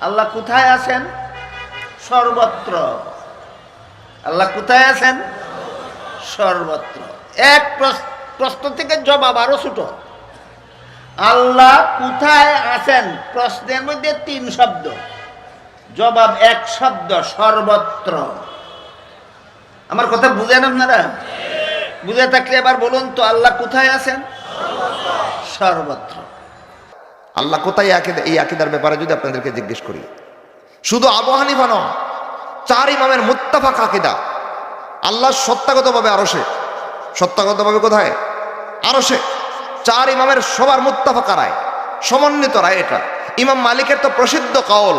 আল্লাহ কোথায় আছেন? সর্বত্র। আল্লাহ কোথায় আছেন? সর্বত্র। এক প্রশ- প্রশ্ন থেকে জবাব আরও ছোট। আল্লাহ কোথায় আছেন? প্রশ্নের মধ্যে তিন শব্দ। জবাব এক শব্দ, সর্বত্র। আমার কথা বুঝেন আপনারা? বুঝে থাকলে এবার বলুন তো, আল্লাহ কোথায় আছেন? সর্বত্র। আল্লাহ কোথায় আকিদা এই আকিদার ব্যাপারে যদি আপনাদেরকে জিজ্ঞেস করি? শুধু আবু হানিফা চার ইমামের মুত্তাফাক আকিদা। আল্লাহ সত্তাগতভাবে আরসে সত্তাগতভাবে কোথায়? আরসে চার ইমামের সবার মুত্তাফাকা রায়, সমন্বিত রায় এটা। ইমাম মালিকের তো প্রসিদ্ধ কাউল,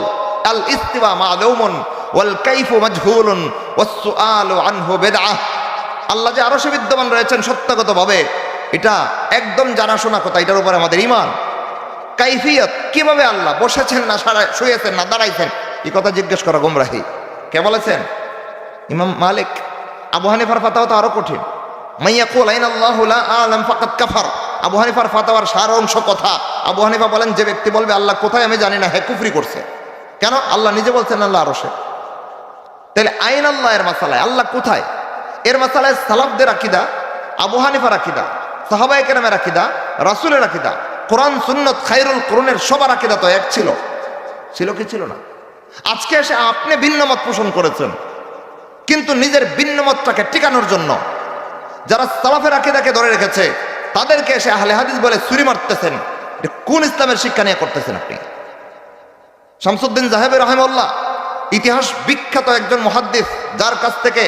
আল ইস্তিবা মাদৌমন ওয়াল কাইফু মাজহুলুন ওয়াস সুআলু আনহু বিদআহ। আল্লাহ যে আরসে বিদ্যমান রয়েছেন সত্তাগতভাবে, এটা একদম জানাশোনা কথা, এটার উপর আমাদের ইমান কাইফিয়ত? কীভাবে আল্লাহ? বসেছেন না, সারা- শুয়েছেন না, দাঁড়াইছেন? এই কথা জিজ্ঞেস করা গুমরাহি। কে বলেছেন? ইমাম মালিক। আবু ফাতাও তো আরও কঠিন। মাইয়া আল্লাহ সার অংশ কথা। বলেন, যে ব্যক্তি বলবে, আল্লাহ কোথায় আমি করছে। কেন? আল্লাহ নিজে বলছেন, আল্লাহ তাহলে আইন আল্লাহ এর আল্লাহ কোথায়? এর আকিদা, রাসুলের আকিদা। কোরআন, সুন্নত খাইরুল কোরআনের সবার আকিদা তো এক ছিল। ছিল কি ছিল না? আজকে এসে আপনি ভিন্ন মত পোষণ করেছেন। কিন্তু নিজের ভিন্ন মতটাকে টিকানোর জন্য যারা সালাফের আকিদাকে ধরে রেখেছে, তাদেরকে এসে আহলে হাদিস বলে ছুরি মারতেছেন। কোন ইসলামের শিক্ষা নিয়ে করতেছেন আপনি? শামসুদ্দিন জাহেবের রহেমল্লাহ ইতিহাস বিখ্যাত একজন মহাদ্দিস, যার কাছ থেকে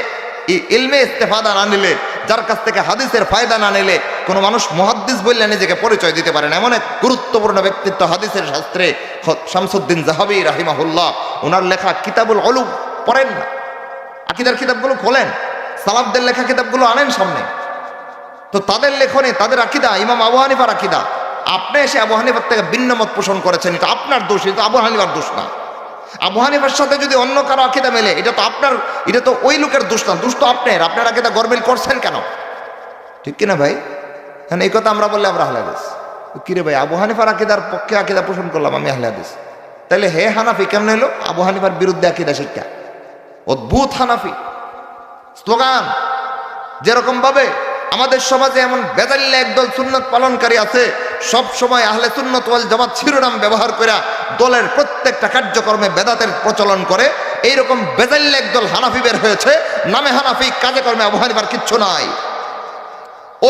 ইলমে ইস্তেফাদা না নিলে যার কাছ থেকে হাদিসের ফায়দা না নিলে কোনো মানুষ মহাদ্দিস বললে নিজেকে পরিচয় দিতে পারেন এমন এক গুরুত্বপূর্ণ ব্যক্তিত্ব হাদিসের শাস্ত্রে শামসুদ্দিন জাহাবি রাহিমাহুল্লাহ। ওনার লেখা কিতাবুল অলু পড়েন না। আকিদার কিতাবগুলো খোলেন। সালাবদের লেখা কিতাবগুলো আনেন সামনে। তো তাদের লেখনে তাদের আকিদা, ইমাম আবু হানিফার আকিদা। আপনি এসে আবু হানিফার থেকে ভিন্ন মত পোষণ করেছেন, এটা আপনার দোষ, এটা আবু হানিফার দোষ না। আবু হানিফার সাথে যদি অন্য কারও আকিদা মেলে, এটা তো আপনার, এটা তো ওই লোকের দোষ না দোষ তো আপনার আপনার আকিদা গরমিল করছেন কেন? ঠিক কিনা ভাই? হ্যাঁ এই কথা আমরা বললে আমরা হালাদিস কিরে ভাই, আবু হানিফার আকিদার পক্ষে আকিদা পোষণ করলাম আমি হালাদিস তাহলে হে হানাফি কেমন হলো? আবু হানিফার বিরুদ্ধে আকিদা শিক্ষা। অদ্ভুত হানাফি। স্লোগান। যেরকম ভাবে আমাদের সমাজে এমন বেদাল্লা একদল সুন্নত পালনকারী আছে সব সময় আহলে সুন্নত ওয়াল জামাত শিরোনাম ব্যবহার করে দলের প্রত্যেকটা কার্যক্রমে বেদাতের প্রচলন করে। এইরকম বেদাল্লা একদল হানাফি বের হয়েছে, নামে হানাফি কাজে কর্মে আবু হানিফার কিচ্ছু নাই।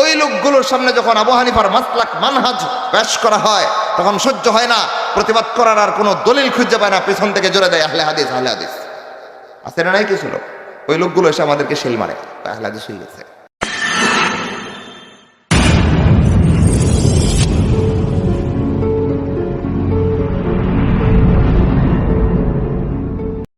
ওই লোকগুলোর সামনে যখন আবু হানিফার মাসলাক মানহাজ পেশ করা হয়, তখন সহ্য হয় না, প্রতিবাদ করার আর কোনো দলিল খুঁজে পায় না, পিছন থেকে জোরে দেয়, আহলে হাদিস আহলে হাদিস। আছে না নাই কিছু লোক? ওই লোকগুলো এসে আমাদেরকে শিল মারে, আহলে হাদিস হয়ে গেছে